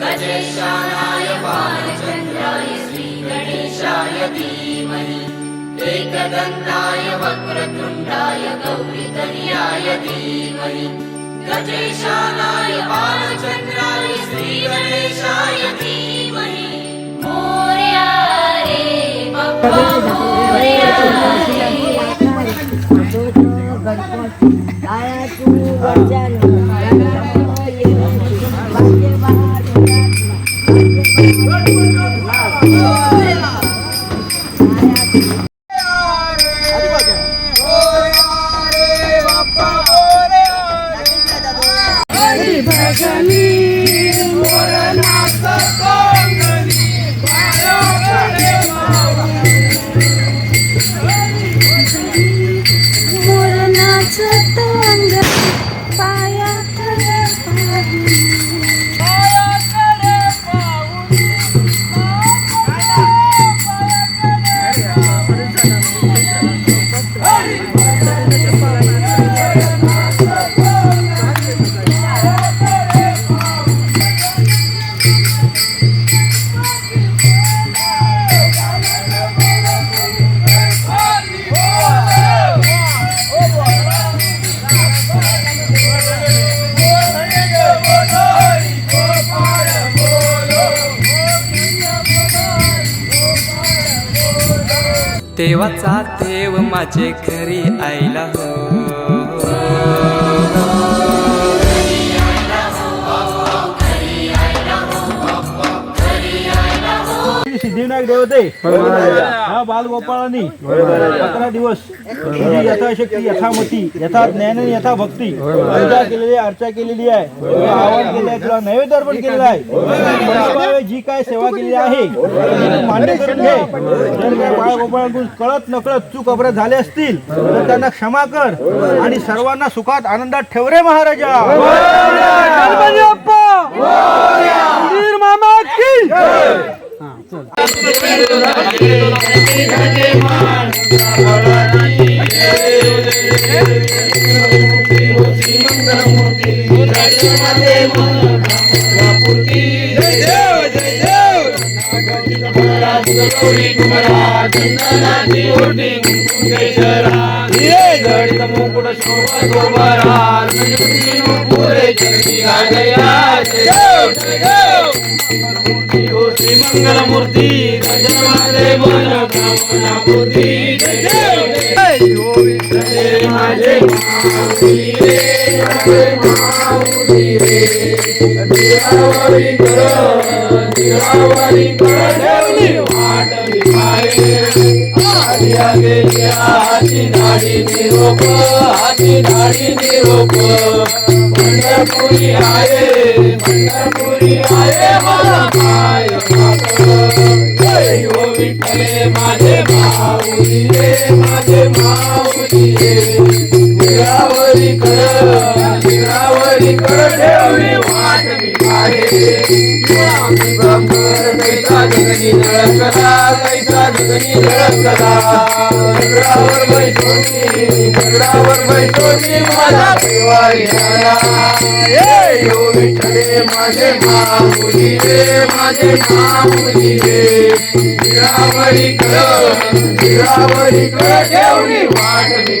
गजेशानाय बालचन्द्राय श्रीगणेशाय धीमहि एकदन्ताय वक्रतुण्डाय गौरीकन्याय धीमहि। गजेशानाय बालचन्द्राय श्रीगणेशाय धीमहि। मोरया रे बप्पा मोरया रे मोरनाचं तेव्हाचा देव माझे घरी आईला हो. देवते हा बालगोपाळांनी. अकरा दिवस. यथाशक्ती यथामती यथा ज्ञान आणि यथा भक्ती पूजा केलेली आहे, अर्चा केलेली आहे आवाहन केले आहे तुला नैवेद्य अर्पण केलेलं आहे. जी काय सेवा केलेली आहे मान्य करून घे. जर काय बाळगोपाळांकडून कळत नकळत चूक अपराध झाले असतील तर त्यांना क्षमा कर आणि सर्वांना सुखात आनंदात ठेव रे महाराजा. मंगलमूर्ती गजमाते मन कामना मूर्ती जय जय माझे माऊली रे माझे माऊली रे गेली हाती दाढी निरोप हाती दाढी निरोप पंढरपुरी आहे पंढरपुरी आहे मला माय हो विठ्ठले माझे माऊली रे माझे माऊली रे निरावरी कर निरावरी कर ठेवली वाट आहे कैसा जगनी धडकला कैसा जगनी धडकला दगडावर बैठोनी दगडावर बैठोनी परिवारी आला ये विठ्ठले माझे माऊली रे माझे माऊली रे. निरावरी कर निरावरी कर ठेवली वाट मी